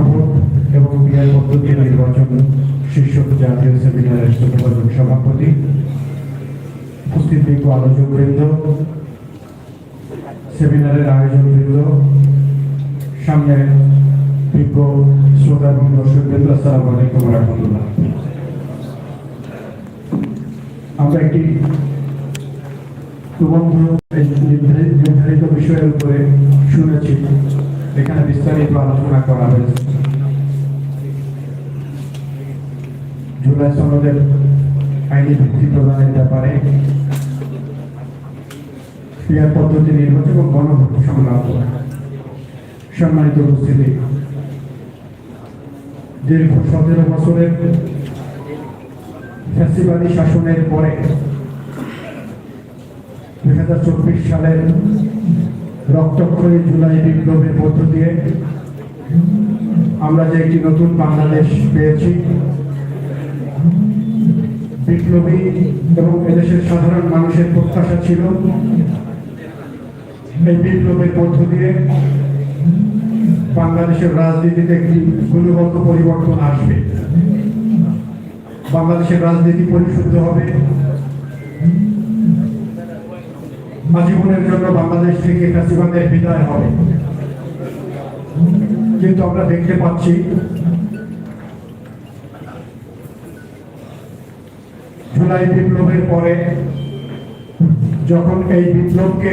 গণভোট এবং বিআর পদ্ধতি নির্বাচন শীর্ষক জাতীয় সেমিনারের সুযোগ সভাপতি উপস্থিত বিজ্ঞ আলোচকবৃন্দ, সেমিনারের আয়োজকবৃন্দ, সামনে বিজ্ঞ শ্রোতা এবং দর্শকবৃন্দ, আসসালামু আলাইকুম রহমতুল্লাহ। আমরা একটি প্রবন্ধ নির্ধারিত বিষয়ের উপরে শুনেছি। এখানে বিস্তারিত আলোচনা করা হয়েছে। জুলাই সনদের আইনি ভিত্তি প্রদানের ব্যাপারে ক্রিয়া পদ্ধতি নির্বাচন এবং গণভোট সংক্রান্ত সম্মানিত উপস্থিতি। দীর্ঘ সতেরো বছরের ফ্যাসিবাদী শাসনের পরে দুই হাজার চব্বিশ সালের রক্তক্ষয়ী জুলাই বিপ্লবের মধ্য দিয়ে আমরা যে একটি নতুন বাংলাদেশ পেয়েছি বিপ্লবী এবং এদেশের সাধারণ মানুষের প্রত্যাশা ছিল এই বিপ্লবের মধ্য দিয়ে বাংলাদেশের রাজনীতিতে একটি গুণগত পরিবর্তন আসবে। বাংলাদেশের রাজনীতি পরিশুদ্ধ হবে। আজীবনের জন্য বাংলাদেশ থেকে ফ্যাসিবাদের বিদায় হবে। কিন্তু আমরা দেখতে পাচ্ছি জুলাই বিপ্লবের পরে যখন এই বিপ্লবকে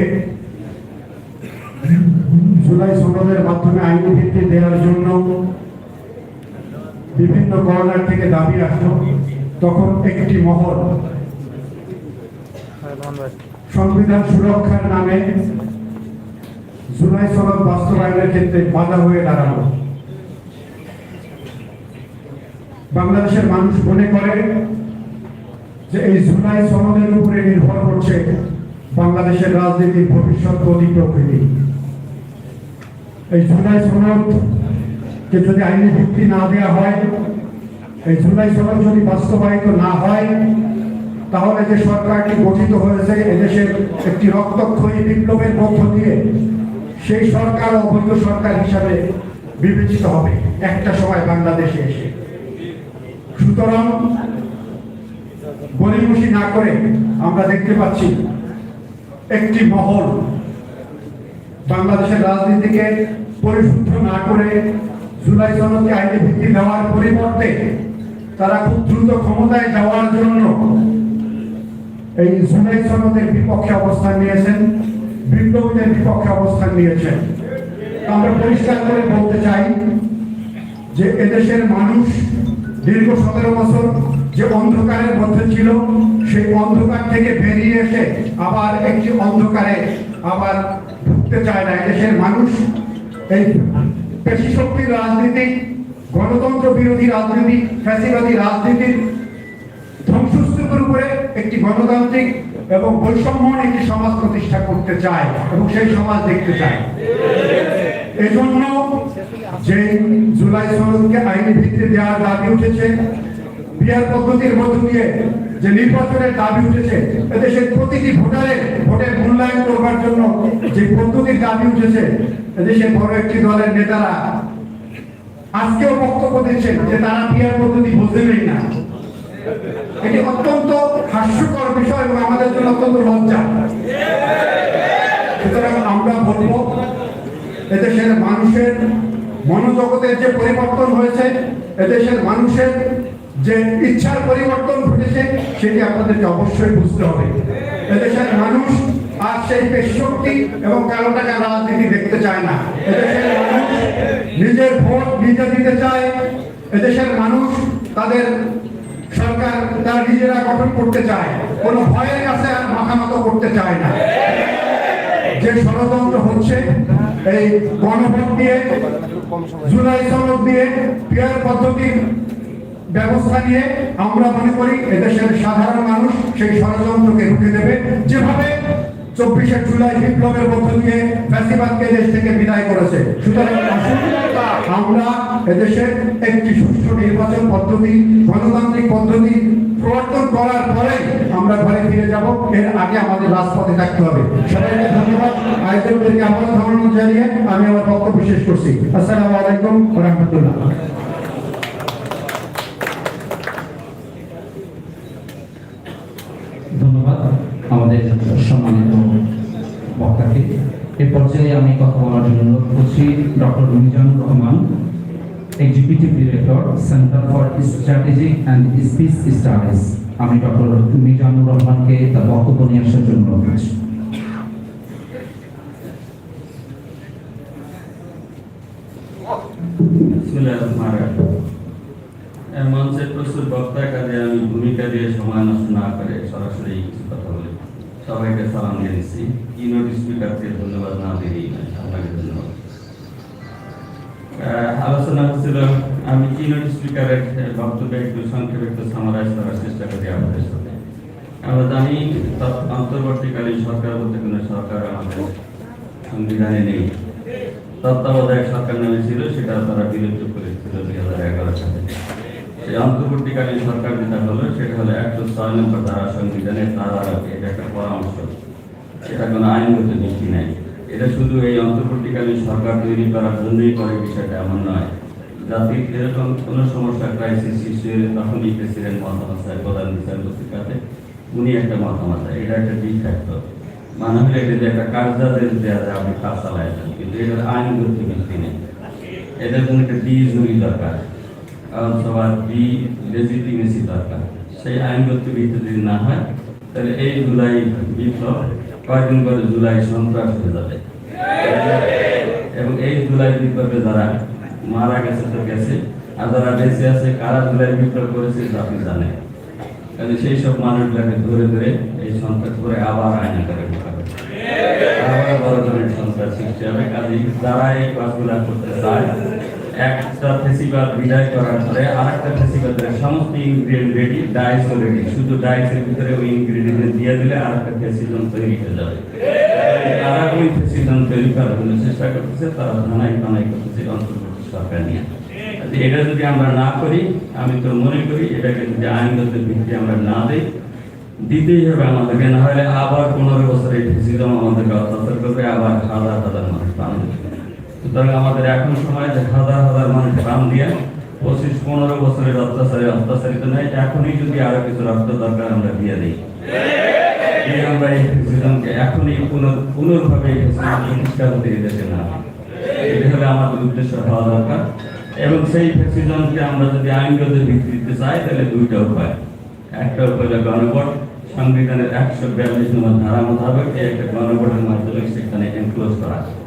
জুলাই সনদের মাধ্যমে আইনি ভিত্তি দেওয়ার জন্য বিভিন্ন কর্নার থেকে দাবি আসলো, তখন একটি মহল সংবিধান সুরক্ষার নামে জুলাই সনদ বাস্তবায়নের ক্ষেত্রে বাধা হয়ে দাঁড়ানো বাংলাদেশের মানুষ মনে করে যে এই জুলাই সনদের উপরে নির্ভর করছে বাংলাদেশের রাজনীতির ভবিষ্যৎ গতি প্রকৃতি। এই জুলাই সনদ কে যদি আইনি ভিত্তি না দেওয়া হয়, এই জুলাই সনদ যদি বাস্তবায়িত না হয়, তাহলে যে সরকারটি গঠিত হয়েছে এদেশের একটি রক্তক্ষয়ী বিপ্লবের মধ্য দিয়ে, সেই সরকার অবৈধ সরকার হিসাবে বিবেচিত হবে একটা সময় বাংলাদেশে এসে। সুতরাং গরিমসি না করে আমরা দেখতে পাচ্ছি একটি মহল। বাংলাদেশের রাজনীতিকে পরিশুদ্ধ না করে জুলাই সনদকে আইনি ভিত্তি দেওয়ার পরিবর্তে তারা খুব দ্রুত ক্ষমতায় যাওয়ার জন্য এই জুলাই সনদের বিপক্ষে অবস্থান নিয়েছেন, বিপ্লবীদের বিপক্ষে অবস্থান নিয়েছেন। আমরা পরিষ্কার করে বলতে চাই যে এদেশের মানুষ দীর্ঘ সতেরো বছর যে অন্ধকারের মধ্যে ছিল, সেই অন্ধকার থেকে বেরিয়ে এসে আবার একটি অন্ধকারে আবার ঢুকতে চায় না। এদেশের মানুষ, এই পেশি শক্তির রাজনীতি, গণতন্ত্র বিরোধী রাজনীতি, ফ্যাসিবাদী রাজনীতির ধ্বংসস্তূপের উপরে একটি গণতান্ত্রিক এবং বৈষম্যহীন একটি সমাজ প্রতিষ্ঠা করতে চায় এবং সেই সমাজ দেখতে চায়। এজন্য যে জুলাই সনদকে আইনি ভিত্তিতে দেওয়ার দাবি উঠেছে বিয়ার পদ্ধতির মধ্য দিয়ে যে নির্বাচনের দাবি উঠেছে এদেশের প্রতিটি ভোটারের ভোটের মূল্যায়ন করবার জন্য যে পদ্ধতির দাবি উঠেছে এদেশের বড় একটি দলের নেতারা আজকেও বক্তব্য দিচ্ছেন যে তারা বিয়ার পদ্ধতি বুঝবেনই না। এটি অত্যন্ত হাস্যকর বিষয় এবং আমাদের জন্য অত্যন্ত লজ্জা। সুতরাং আমরা বলব, এদেশের মানুষের মনোজগতের যে পরিবর্তন হয়েছে, এদেশের মানুষের যে ইচ্ছার পরিবর্তন ঘটেছে, সেটি আপনাদেরকে অবশ্যই বুঝতে হবে। এদেশের মানুষ আর সেই পেশক্তি এবং কালো টাকা রাজনীতি দেখতে চায় না, এদেশের মানুষ নিজের ভোট নিজে দিতে চায়, এদেশের মানুষ তাদের সরকার তারা নিজেরা গঠন করতে চায়, কোনো ভয়ের কাছে আর মাথামতো করতে চায় না। যে ষড়যন্ত্র হচ্ছে, এই গণভোট দিয়ে, জুলাই সনদ দিয়ে পিয়ার পদ্ধতির ব্যবস্থা নিয়ে আমরা মনে করি এদেশের সাধারণ মানুষ সেই ষড়যন্ত্রকে রুখে দেবে। যেভাবে চব্বিশে জুলাই বিপ্লবের মধ্য দিয়ে ফ্যাসিবাদকে দেশ থেকে বিদায় করেছে। সুতরাং আমরা এদেশের একটি সুষ্ঠু নির্বাচন পদ্ধতি, গণতান্ত্রিক পদ্ধতি প্রবর্তন করার পরে আমরা ঘরে ফিরে যাব। এর আগে আমাদের রাজপথে থাকতে হবে। সবাইকে ধন্যবাদ। আয়োজকদেরকে আবারও ধন্যবাদ জানিয়ে আমি আমার বক্তব্য শেষ করছি। আসসালামু আলাইকুম রহমতুল্লাহ। ধন্যবাদ আমাদের সম্মানিত বক্তাকে। এ পর্যায়ে আমি কথা বলার জন্য অনুরোধ করছি doctor Mizanur Rahman executive director centre for strategic and speech studies আমি ডক্টর মিজানুর রহমানকে তার বক্তব্য নিয়ে আসার জন্য অনুরোধ করছি। মঞ্চে প্রচুর বক্তা কাজে আমি ভূমিকা দিয়ে সময় না করে সরাসরি কিছু কথা বলি। সবাইকে সালাম দিচ্ছি। কিনোট স্পিকারকে ধন্যবাদ না দিলেই আপনাকে ধন্যবাদ। আলোচনা হচ্ছিল আমি কিনোট স্পিকারের বক্তব্য একটু সংক্ষেপে একটু সামারাইজ করার চেষ্টা করি আপনাদের সাথে। আমরা জানি অন্তর্বর্তীকালীন সরকার বলতে কোনো সরকার আমাদের সংবিধানে নেই। তত্ত্বাবধায়ক সরকার নামে ছিল, সেটা তারা বিলুপ্ত করেছিল দুই হাজার এগারো সালে। অন্তর্বর্তীকালীন সরকার যেটা হলো, সেটা হলো একশো ছয় নম্বর ধারা সংবিধানে তারা এটা একটা পরামর্শ। এটা কোনো আইনগত নীতি নেই। এটা শুধু এই অন্তর্বর্তীকালীন সরকার তৈরি করার জন্যই করে বিষয়টা এমন নয়। জাতির এরকম কোনো সমস্যা ক্রাইসিস সৃষ্টি হলে তখনই প্রেসিডেন্ট মতামত প্রধান বিচারপতির কাছে উনি একটা মতামত চায় এটা একটা থাকতো মানে হলে এটা যে একটা কার্যাদেশ দেওয়া যায়, আপনি কাজ চালায় কিন্তু এটার আইনগত ভিত্তি নেই। এটার জন্য একটা ডি জুরি দরকার। সবার ডি লেজিটিমেসি দরকার। সেই আইনগত ভিত্তি যদি না হয়, তাহলে এই জুলাই বিপ্লব কয়েকদিন পরে জুলাই সন্ত্রাস হয়ে যাবে। এবং এই জুলাই বিপ্লবে যারা মারা গেছে, তো গেছে। আর যারা বেঁচে আছে, কারা জুলাই বিপ্লব করেছে আপনি জানেন। কাজে সেই সব মানুষগুলোকে ধরে ধরে এই সন্ত্রাস করে আবার আইন করে আবার বড় ধরনের সন্ত্রাস সৃষ্টি হবে। কাজে যারা এই কাজগুলো করতে চায় একটা ফেসিবাল বিদায় করার পরে আরেকটা ফেসিবালের সমস্ত ইনগ্রিডিয়েন্ট রেডি ডাইসও রেডি শুধু ডাইসের ভিতরে ওই ইনগ্রিডিয়েন্ট দিয়ে দিলে আরেকটা ফেসিজন তৈরি হয়ে যাবে। তারা ওই ফেসিজন তৈরি করার জন্য চেষ্টা করতেছে তারা ধানাই কানাই করতেছে অন্তর্বর্তী সরকার নিয়ে। আচ্ছা, এটা যদি আমরা না করি আমি তো মনে করি এটাকে যদি আইনগত ভিত্তি আমরা না দিই দিতেই হবে আমাদেরকে না হলে আবার পনেরো বছর এই ফেসিজম আমাদেরকে অত্যাচার করবে আবার প্রাণ দিবে সুতরাং আমাদের এখন সময় যে হাজার হাজার মানুষ প্রাণ দিয়ে পঁচিশ, পনেরো বছরের অত্যাচারে অত্যাচারিত নয়, এখনই যদি আরও কিছু রক্ত দরকার আমরা দিয়ে দিই। আমরা এই ফেসিজমকে এখনই পুনর- পুনর্ভাবে প্রতিষ্ঠা হতে এই না এটা হলে আমাদের উদ্দেশ্য হওয়া দরকার। এবং সেই ফেসিজমকে আমরা যদি আইনগত ভিত্তিতে চাই, তাহলে দুইটা উপায়। একটা উপায় গণভোট। সংবিধানের একশো বিয়াল্লিশ নম্বর ধারা মোতাবেক একটা গণভোটের মাধ্যমে সেখানে এনক্লোজ করা।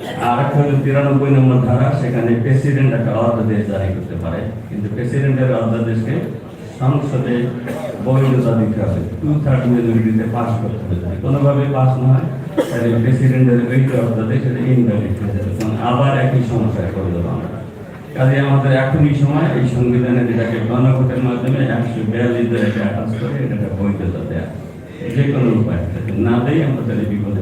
আর একটা তিরানব্বই নম্বর ধারা, সেখানে প্রেসিডেন্ট একটা অধ্যাদেশ জারি করতে পারে। কিন্তু প্রেসিডেন্টের অধ্যাদেশকে সংসদে বৈধতা দিতে হবে। টু থার্ড মেজরিটিতে পাস করতে হবে। কোনোভাবে পাস না হয়, তাহলে প্রেসিডেন্টের ওই অধ্যাদেশ সেটা ইনভ্যালিড হয়ে যাবে। তখন আবার একই সমস্যায় পড়ে যাব আমরা। কাজে আমাদের এখনই সময়, এই সংবিধানে যেটাকে গণভোটের মাধ্যমে একশো বিয়াল্লিশ একটা অ্যাটাচ করে এটা বৈধতা দেয়া। যে কোনো উপায়। না দেয়, আমরা তাহলে বিপদে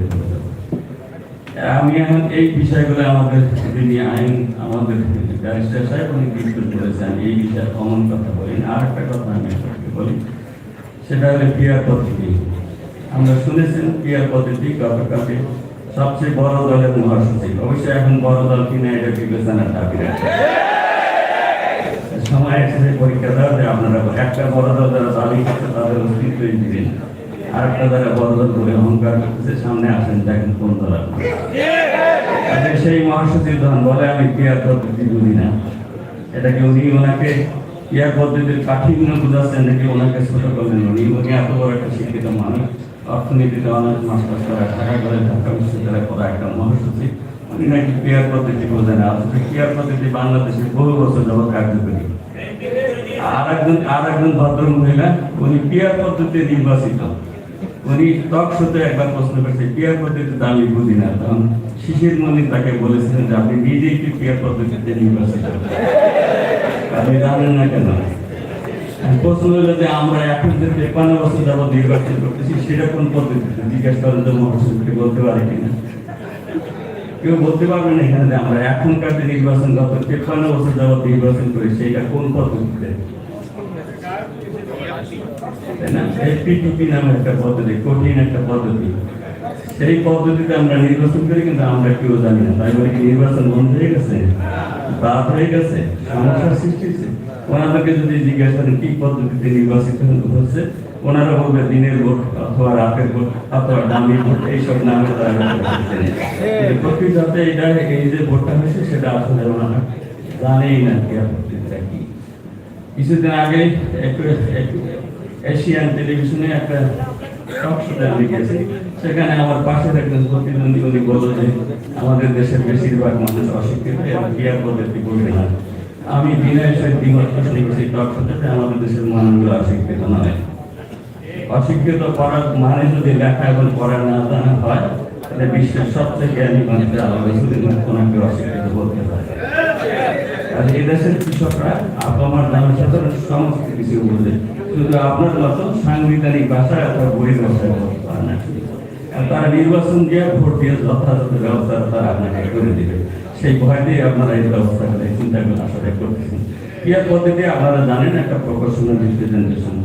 আমি এখন এই বিষয়গুলো আমাদের যিনি আইন, আমাদের ব্যারিস্টার সাহেব অনেক বিস্তার করেছেন এই বিষয়ে কমন কথা বলি আর একটা কথা আমি আপনাকে বলি, সেটা হলো পিয়ার পদ্ধতি। আমরা শুনেছেন পিয়ার পদ্ধতি গতকালকে সবচেয়ে বড় দলের মহাসচিব। অবশ্যই এখন বড় দল কিনা এটা বিবেচনার দাবি রাখে। সময় এসেছে পরীক্ষা দেওয়া যে আপনারা একটা বড় দল যারা দাবি করছে তাদের অস্তিত্বই দিবেন আরেকটা যারা করে অহংকার করতেছে, সামনে আসেন, দেখেন কোন আপনারা আজকে সেই মহাসচিব যখন বলে আমি ক্রিয়ার পদ্ধতি বুঝি না। এটাকে উনি ওনাকে ক্রিয়ার পদ্ধতির বুঝাচ্ছেন নাকি ওনাকে ছোট উনি উনি এত বড় একটা শিক্ষিত মানুষ, অর্থনীতিতে অনার্স মাস্টার্স করা, ঢাকা কলেজ, ঢাকা বিশ্ববিদ্যালয়ে পড়া একটা মহাসচিব। উনি নাকি ক্রিয়ার পদ্ধতি বোঝে না, অথচ ক্রিয়ার পদ্ধতি বাংলাদেশে বহু বছর যাবৎ কার্যকরী। আর একজন আর একজন ভদ্র মহিলা, উনি ক্রিয়ার পদ্ধতি নির্বাচিত। উনি টক শোতে একবার প্রশ্ন করছে ক্রিয়ার পদ্ধতিতে আমি বুঝি না। তখন শিশির মনি তাকে বলেছিলেন যে, আপনি নিজেই কি ক্রিয়ার পদ্ধতিতে নির্বাচিত আপনি জানেন না কেন? প্রশ্ন হলো যে, আমরা এখন যে তেপান্ন বছর যাবৎ নির্বাচন করতেছি, সেটা কোন পদ্ধতিতে? জিজ্ঞেস করেন যে মহাসচিবকে বলতে পারে কিনা কেউ বলতে পারবে না এখানে যে, আমরা এখনকার যে নির্বাচন, গত তেপান্ন বছর যাবৎ নির্বাচন করি, সেটা কোন পদ্ধতিতে? তাই নামে একটা পদ্ধতি, কঠিন একটা পদ্ধতি। সেই পদ্ধতিতে আমরা নির্বাচন করি, কিন্তু আমরা কেউ জানি না। তাই বলে কি নির্বাচন বন্ধ হয়ে গেছে? বাদ হয়ে গেছে? সমস্যার সৃষ্টি হয়েছে? ওনাদেরকে যদি জিজ্ঞাসা করেন, কি পদ্ধতিতে নির্বাচিত হচ্ছে? ওনারা বলবে, দিনের ভোট অথবা রাতের ভোট অথবা দামি ভোট, এইসব নামে তারা এটা এই যে ভোটটা হয়েছে, সেটা আসলে ওনারা জানেই না কি কিছুদিন আগে এশিয়ান টেলিভিশনে একটা টক শোতে আমি গেছি। সেখানে আমার পাশের একজন প্রতিদ্বন্দ্বী উনি বলল যে, আমাদের দেশের বেশিরভাগ মানুষ অশিক্ষিত এবং ক্রিয়ার পদ্ধতি বলবে না আমি বিনয় সহিত পোষণ করেছি টক শোতে আমাদের দেশের মানুষগুলো অশিক্ষিত নয়। অশিক্ষিত পড়ার মানে যদি লেখা এবং পড়া না জানা হয়, তাহলে বিশ্বের সবচেয়ে জ্ঞানী মানুষের আলাদা ওনাকে অশিক্ষিত বলতে এই দেশের কৃষকরা সমস্ত কিছু শুধু আপনার মতো সাংবিধানিক ভাষায় আর তারা নির্বাচন দিয়ে ভোট দিয়ে যথাযথ ব্যবস্থা তারা আপনাকে করে দিবে। সেই ভয় দিয়ে আপনারা এই ব্যবস্থা করে চিন্তাগুলো আসলে করতেছেন। ইয়ার পদ্ধতি আপনারা জানেন একটা প্রফেশনাল রিপ্রেজেন্টেশন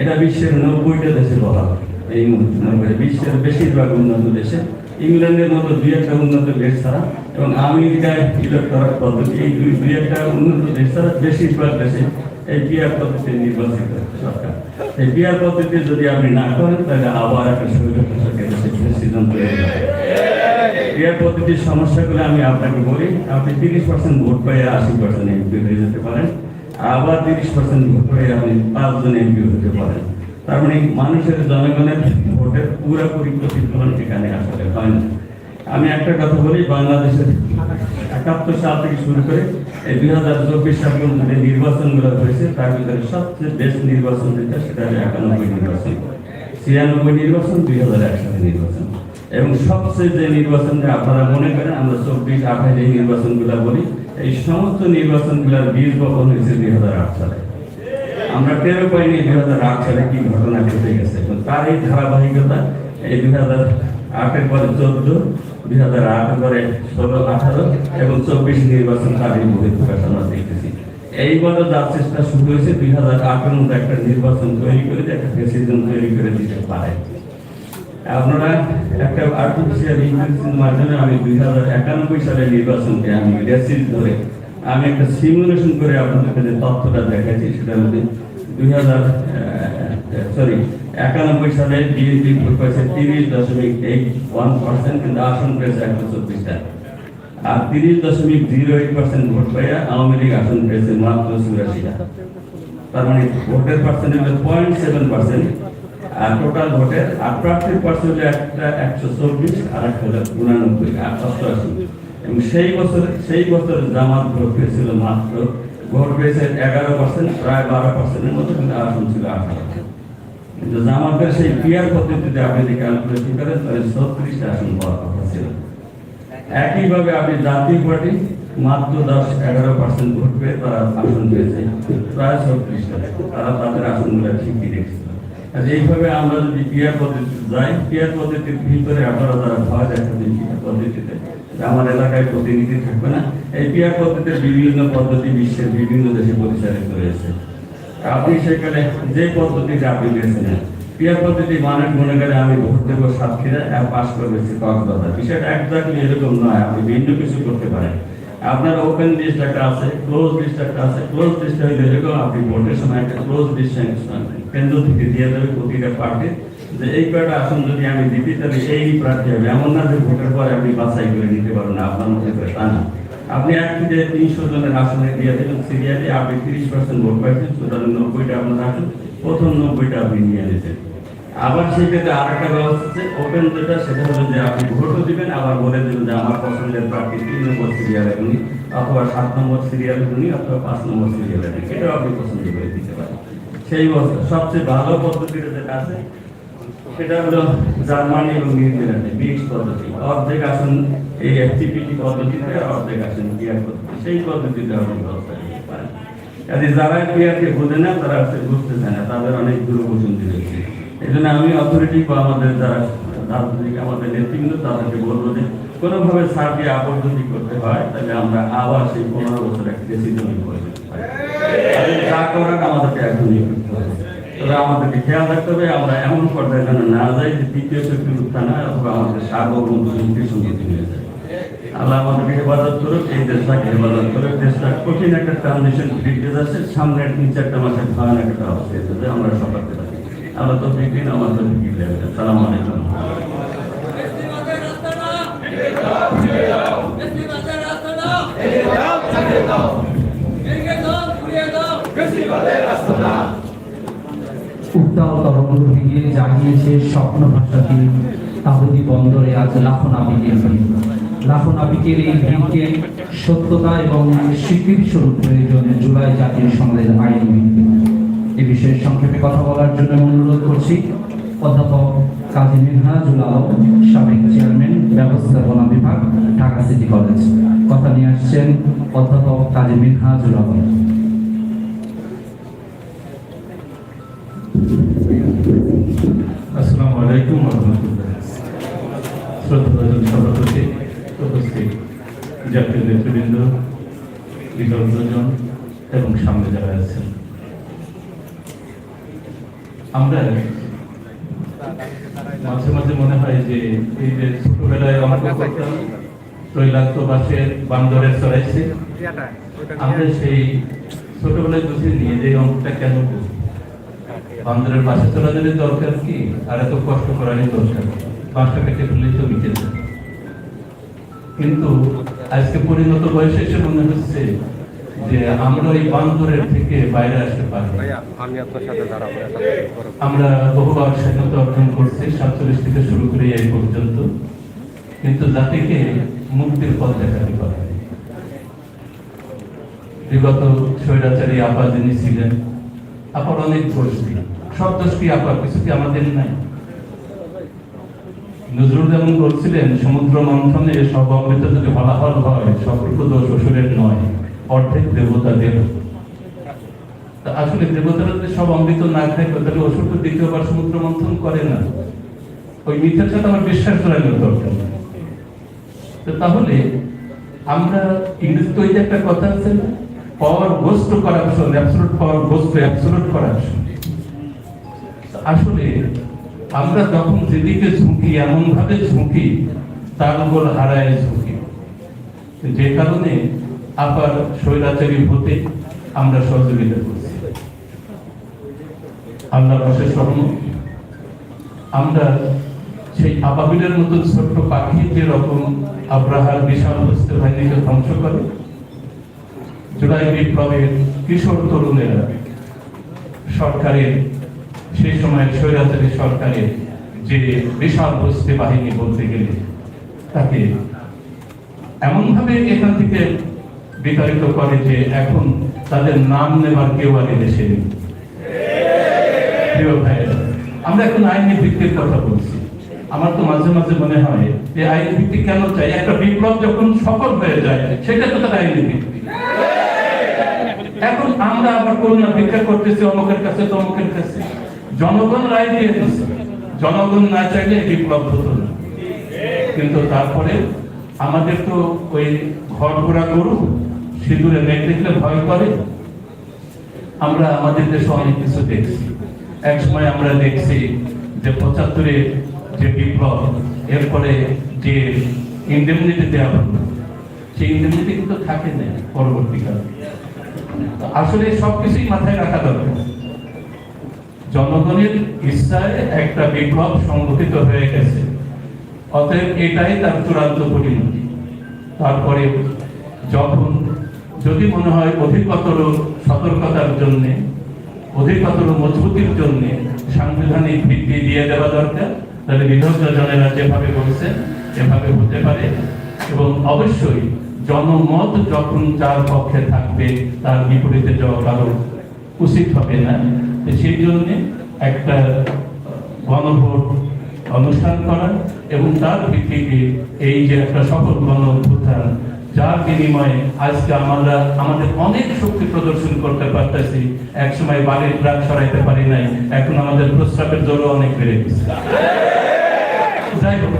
এটা বিশ্বের নব্বইটা দেশে বলা এই মুহূর্তে বিশ্বের বেশিরভাগ উন্নত দেশে ইংল্যান্ডের মতো দুই একটা উন্নত দেশ ছাড়া এবং আমেরিকায় ইলেকট্রাল পদ্ধতি, এই দুই দুই একটা উন্নত দেশ ছাড়া বেশিরভাগ দেশে এই পিয়ার পদ্ধতি নির্বাচিত সরকার। এই পিয়ার পদ্ধতি যদি আপনি না করেন, তাহলে আবার একটা সুবিধা প্রেসিডেন্ট তৈরি হবে পদ্ধতির সমস্যাগুলো আমি আপনাকে বলি, আপনি তিরিশ পার্সেন্ট ভোট পেয়ে আশি পার্সেন্ট এমপি হয়ে যেতে পারেন। আবার তিরিশ পার্সেন্ট ভোট পেয়ে আপনি পাঁচজন এমপি হতে পারেন। তার মানে মানুষের জনগণের ভোটের পুরোপুরি প্রতিফলন এখানে আসলে হয় না। আমি একটা কথা বলি, বাংলাদেশের একাত্তর সাল থেকে শুরু করে এই দুই হাজার চব্বিশ সাল পর্যন্ত যে নির্বাচনগুলো হয়েছে, তার ভিতরে সবচেয়ে বেস্ট নির্বাচন যেটা, সেটা হলো একানব্বই নির্বাচন। ছিয়ানব্বই নির্বাচন, দুই হাজার এক সালে নির্বাচন। এবং সবচেয়ে যে নির্বাচনটা আপনারা মনে করেন, আমরা চব্বিশ আঠাশ এই নির্বাচনগুলো বলি, এই সমস্ত নির্বাচনগুলোর বীজ বপন হয়েছে দুই হাজার আট সালে। আমরা টেরো পাইনি দুই হাজার আট সালে কি ঘটনা ঘটে গেছে তো তার এই ধারাবাহিকতা এই দুই হাজার আটের পরে চোদ্দ দুই হাজার আটের পরে ষোলো, আঠারো এবং চব্বিশ নির্বাচন তার এই বহিঃপ্রকাশ আমরা দেখতেছি। এইবারও যার চেষ্টা শুরু হয়েছে দুই হাজার আটের মধ্যে একটা নির্বাচন তৈরি করে একটা প্রেসিডেন্ট তৈরি করে দিতে পারে। আপনারা একটা আর্টিফিশিয়াল ইন্টেলিজেন্সের মাধ্যমে আমি দুই হাজার একানব্বই সালের নির্বাচনকে আমি রেসিড ধরে আমি একটা সিমুলেশন করে আপনাদেরকে যে তথ্যটা দেখাচ্ছি, সেটা হচ্ছে দুই হাজার সরি একানব্বই সালে বিএনপি ভোট পেয়েছে তিরিশ দশমিক এইট ওয়ান পার্সেন্ট, কিন্তু আসন পেয়েছে একশো চব্বিশটা। আর তিরিশ দশমিক জিরো এইট পার্সেন্ট ভোট পেয়ে আওয়ামী লীগ আসন পেয়েছে মাত্র চুরাশিটা। তার মানে ভোটের হলো পয়েন্ট সেভেন পার্সেন্ট আর টোটাল ভোটের আর প্রার্থীর পার্সেন্ট একটা একশো চব্বিশ আর একটা উনানব্বই, আর অষ্টআশি। এবং সেই বছর সেই বছর জামাত ভোট পেয়েছিল মাত্র, ভোট পেয়েছে এগারো পার্সেন্ট প্রায় বারো পার্সেন্টের মতো, কিন্তু আসন ছিল আঠারো। কিন্তু জামাতের সেই পদ্ধতিতে আপনি যদি ক্যালকুলেশন করেন, তাহলে ছত্রিশটা আসন পাওয়ার কথা ছিল। একইভাবে আপনি জাতীয় পার্টি, মাত্র দশ, এগারো পার্সেন্ট ভোট পেয়ে তারা আসন পেয়েছে, প্রায় ছত্রিশটা। তারা তাদের আসনগুলো ঠিকই রেখেছিল আর এইভাবে আমরা যদি পদ্ধতিতে যাই পিয়ার পদ্ধতির ভিতরে আপনারা তারা ভয় দেখাচ্ছেন পিয়ার পদ্ধতিতে আমার এলাকায় প্রতিনিধি থাকবে না। এই পিয়ার পদ্ধতির বিভিন্ন পদ্ধতি বিশ্বের বিভিন্ন দেশে পরিচালিত রয়েছে আপনি সেখানে যে পদ্ধতিটা আপনি নেন ক্রিয়া পদ্ধতি মানুষ মনে করে আমি ভোট দেবো সাতক্ষীরা পাস করবে কক্সবাজার বিষয়টা একজাক্টলি এরকম নয়, আপনি ভিন্ন কিছু করতে পারেন। আপনার ওপেন লিস্ট একটা আছে ক্লোজ লিস্ট একটা আছে। ক্লোজ লিস্ট হইলে এরকম আপনি ভোটের সময় একটা ক্লোজ লিস্ট কেন্দ্র থেকে দিয়ে দেবে প্রতিটা পার্টি যে এই কয়টা আসন যদি আমি দিতে, তাহলে এই প্রার্থী হবে। এমন না যে ভোটের পরে আপনি বাছাই করে নিতে পারবেন আপনার মধ্যে তা না? আপনি এক থেকে তিনশো জনের আসনে দিয়ে দেবেন সিরিয়ালি আপনি তিরিশ পার্সেন্ট ভোট পাইছেন, সুতরাং নব্বইটা আপনার আসন প্রথম নব্বইটা আপনি নিয়ে নিতেন আবার সেই ক্ষেত্রে আর একটা ব্যবস্থা আছে ওপেন যেটা, সেটা হলো যে আপনি ভোটও দিবেন, আবার বলে দেবেন যে আমার পছন্দের প্রার্থী তিন নম্বর সিরিয়ালে উনি অথবা সাত নম্বর সিরিয়ালে উনি অথবা পাঁচ নম্বর সিরিয়ালে উনি এটাও আপনি পছন্দ করে দিতে পারেন। সেই অবস্থা। সবচেয়ে ভালো পদ্ধতিটা যেটা আছে, সেটা হলো জার্মানি এবং নিউজিল্যান্ডে মিক্স পদ্ধতি। অর্ধেক আসন এই এফটিপিটি পদ্ধতিতে অর্ধেক আসন ক্রিয়া পদ্ধতি। সেই পদ্ধতিতে আপনি ব্যবস্থা করতে পারেন কাজে যারা ক্রিয়াকে বোঝে না, তারা বুঝতে চায় না, তাদের অনেক দূরপছন্দি রয়েছে। এই জন্য আমি অথরিটি বা আমাদের যারা রাজনৈতিক, আমাদের নেতৃবৃন্দ, তাদেরকে বলব যে কোনোভাবে সার দিয়ে আপদ যদি করতে হয়, তাহলে আমরা আবার সেই পনেরো বছর একটা ডিসিশন পারি। যা করার আমাদেরকে এখনই করতে হবে। আমাদেরকে খেয়াল রাখতে হবে, আমরা এমন পর্যায়ে যেন না যাই যে দ্বিতীয় শক্তির উত্থানা অথবা আমাদের সার্বভৌম শক্তির সঙ্গতি হয়ে যায় আল্লাহ আমাদেরকে হেফাজত করুক, এই দেশটাকে হেফাজত করুক। দেশটা কঠিন একটা ট্রানজিশন পিরিয়ড আছে সামনের তিন চারটা মাসের ভয়ানক একটা অবস্থা এসেছে আমরা সকালতে পারি আল্লাহ তো তো বিক্রি সালাম আলাইকুম। উত্তাল তরঙ্গ ভেঙে জাগিয়েছে স্বপ্ন ভাষাটি তাহুদি বন্দরে আজ লাখো নাবিকের লাখো নাবিকের এই ভিড়কে সত্যতা এবং স্বীকৃতি স্বরূপ প্রয়োজন জুলাই জাতীয় সমাজের আইন এ বিষয়ে সংক্ষেপে কথা বলার জন্য অনুরোধ করছি। অধ্যাপক কাজী মিনহাজুল আলম, সাবেক চেয়ারম্যান, ব্যবস্থাপনা বিভাগ, ঢাকা সিটি কলেজ। কথা নিয়ে আসছেন অধ্যাপক কাজী মিনহাজুল আলম। আসসালামু আলাইকুম রহমতুল্লাহ। সভাপতি উপস্থিত জাতীয় নেতৃবৃন্দ বিগতজন এবং সামনে যারা আছেন। আমরা মাঝে মাঝে মনে হয় যে এই যে ছোটবেলায় অঙ্ক তৈলাক্ত বাসের বান্দরের চড়াইছে আমরা সেই ছোটবেলায় বুঝিনি যে অঙ্কটা কেন বান্দরের বাসা চলাচলের দরকার কি? আর এত কষ্ট করারই দরকার। বাসা কেটে ফেললেই তো মিটে যায়। কিন্তু আজকে পরিণত বয়সে এসে মনে হচ্ছে যে আমরা এই বান্দরের থেকে বাইরে আসতে পারি আমি আপনার সাথে দাঁড়াবো আমরা বহুবার স্বাধীনতা অর্জন করছি সাতচল্লিশ থেকে শুরু করে এই পর্যন্ত। কিন্তু জাতিকে মুক্তির পথ দেখাতে পারে বিগত স্বৈরাচারী আপা যিনি ছিলেন আপার অনেক দোষ সব দোষ কি আপার? কিছু কি আমাদের নাই? নজরুল যেমন বলছিলেন, সমুদ্র মন্থনে সব অমৃত যদি হলাহল হয় সকল দোষ অসুরের নয়, অর্ধেক দেবতা দেব আসলে দেবতারা যদি সব অমৃত না খায়, তাহলে অসুর তো দ্বিতীয়বার সমুদ্র মন্থন করে না। ওই মিথ্যার সাথে আমার বিশ্বাস করানোর দরকার তো তাহলে আমরা ইংরেজিতে ওই যে একটা কথা আছে না power goes corruption absolute power goes to corruption আসলে আমরা যখন যেদিকে ঝুঁকি এমন ভাবে ঝুঁকি, তার উপর হারায় ঝুঁকি। যে কারণে আবার স্বৈরাচারী হতে আমরা সহযোগিতা করছি। আল্লাহর অশেষ রহমত আমরা সেই আবাবিলের মতো ছোট্ট পাখি যেরকম আব্রাহার বিশাল হস্তে বাহিনীকে ধ্বংস করে, জুলাই বিপ্লবের কিশোর তরুণেরা সরকারের সেই সময় স্বৈরাচারী সরকারের যে বিশাল হস্তে বাহিনী বলতে গেলে, তাকে এমনভাবে এখান থেকে বিতাড়িত করে যে এখন তাদের নাম নেবার কেউ আর দেশে নেই। আমরা এখন আইনি ভিত্তির কথা বলছি। আমার তো মাঝে মাঝে মনে হয় যে আইনি ভিত্তি কেন চাই? একটা বিপ্লব যখন সফল হয়ে যায়, সেটা তো তার আইনি ভিত্তি। এখন আমরা আবার করোনা ভিক্ষা করতেছি, অমুকের কাছে তমুকের কাছে। জনগণ রায় দিয়ে জনগণ না চাইলে বিপ্লব হতো না। কিন্তু তারপরে আমাদের তো ওই ঘর ঘোরা গরু, সিঁদুরে মেঘ দেখলে ভয় করে। আমরা আমাদের দেশে অনেক কিছু দেখছি। এক সময় আমরা দেখছি যে পঁচাত্তরে যে বিপ্লব, এরপরে যে ইন্ডেমনিটি দেওয়া হলো, সেই ইন্ডেমনিটি কিন্তু থাকে না পরবর্তীকালে। আসলে সবকিছুই মাথায় রাখা দরকার। জনগণের ইচ্ছায় একটা বিপ্লব সংগঠিত হয়ে গেছে। অতএব এটাই তার চূড়ান্ত পরিণতি। তারপরে যখন, যদি মনে হয় অধিকতর সতর্কতার জন্য, অধিকতর মজবুতির জন্য সাংবিধানিক ভিত্তি দিয়ে দেওয়া দরকার, তাহলে বিধগ্ধ জনেরা যেভাবে বলছে, এভাবে হতে পারে। এবং অবশ্যই জনমত যখন যার পক্ষে থাকবে, তার বিপরীতে যাওয়া কারও উচিত হবে না। সেই জন্য একটা গণভোট অনুষ্ঠান করা এবং তার ভিত্তিতে এই যে একটা সফল গণ অভ্যুত্থান, যার বিনিময়ে আজকে আমরা আমাদের অনেক শক্তি প্রদর্শন করতে পারতেছি। এক সময় বাড়ির ট্রাক সরাইতে পারি নাই, এখন আমাদের প্রস্রাবের জোরও অনেক বেড়ে গেছে। যাই হোক,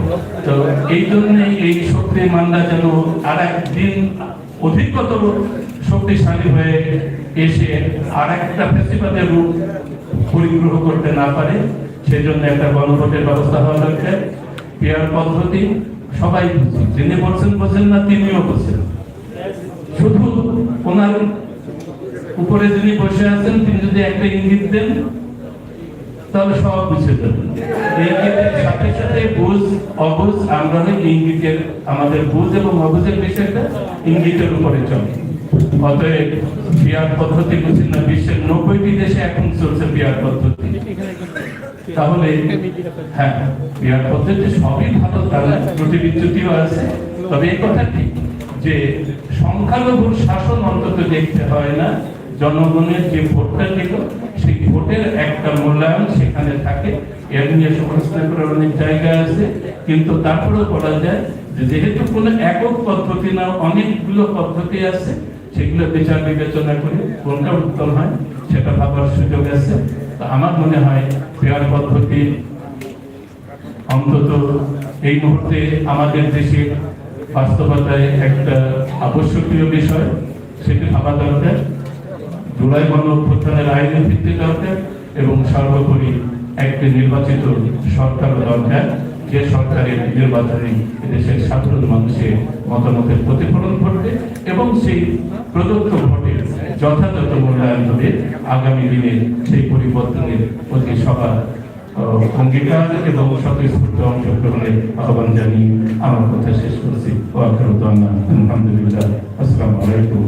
তো এই জন্যে এই শক্তির মান্দা যেন আর একদিন অধিকতর শক্তিশালী হয়ে এসে আর একটা ফেস্টিভ্যালের রূপ পরিগ্রহ করতে না পারে, সেজন্য একটা গণভোটের ব্যবস্থা হওয়া দরকার। পেয়ার পদ্ধতি সবাই বুঝছে, যিনি বলছেন বলছেন না, তিনিও বলছেন। শুধু ওনার উপরে যিনি বসে আছেন, তিনি যদি একটা ইঙ্গিত দেন, তাহলে সব বুঝে ইঙ্গিতের সাথে সাথে বুঝ, অবুঝ আমরা ইঙ্গিতের, আমাদের বুঝ এবং অবুঝের বিষয়টা ইঙ্গিতের উপরে চলে। অতএব বিয়ার পদ্ধতি বুঝি না, বিশ্বের নব্বইটি দেশে এখন চলছে বিয়ার পদ্ধতি। তাহলে হ্যাঁ বিয়ার পদ্ধতি সবই ভালো, তার আছে। তবে এই কথা ঠিক যে সংখ্যালঘুর শাসন অন্তত দেখতে হয় না, জনগণের যে ভোটটা দিল, সেই ভোটের একটা মূল্যায়ন সেখানে থাকে। এর নিয়ে সমালোচনা করার অনেক জায়গা আছে, কিন্তু তারপরেও বলা যায় যেহেতু কোনো একক পদ্ধতি না, অনেকগুলো পদ্ধতি আছে সেগুলো বিচার বিবেচনা করে কোনটা উত্তম হয়, সেটা ভাবার সুযোগ আছে। তো আমার মনে হয় পেয়ার পদ্ধতি অন্তত এই মুহূর্তে আমাদের দেশে বাস্তবতায় একটা আবশ্যকীয় বিষয়, সেটি ভাবা দরকার। জুলাই গণ অভ্যুত্থানের আইনের ভিত্তি দরকার এবং সর্বোপরি একটি নির্বাচিত সরকারও দরকার। যে সরকারের নির্বাচনে দেশের সাধারণ মানুষের মতামতের প্রতিফলন ঘটবে এবং সেই প্রদত্ত ভোটের যথাযথ মূল্যায়ন হবে আগামী দিনে সেই পরিবর্তনের প্রতি সবার অঙ্গীকার এবং স্বতঃস্ফূর্ত অংশগ্রহণের আহ্বান জানিয়ে আমার কথা শেষ করছি। আলহামদুলিল্লাহ। আসসালামু আলাইকুম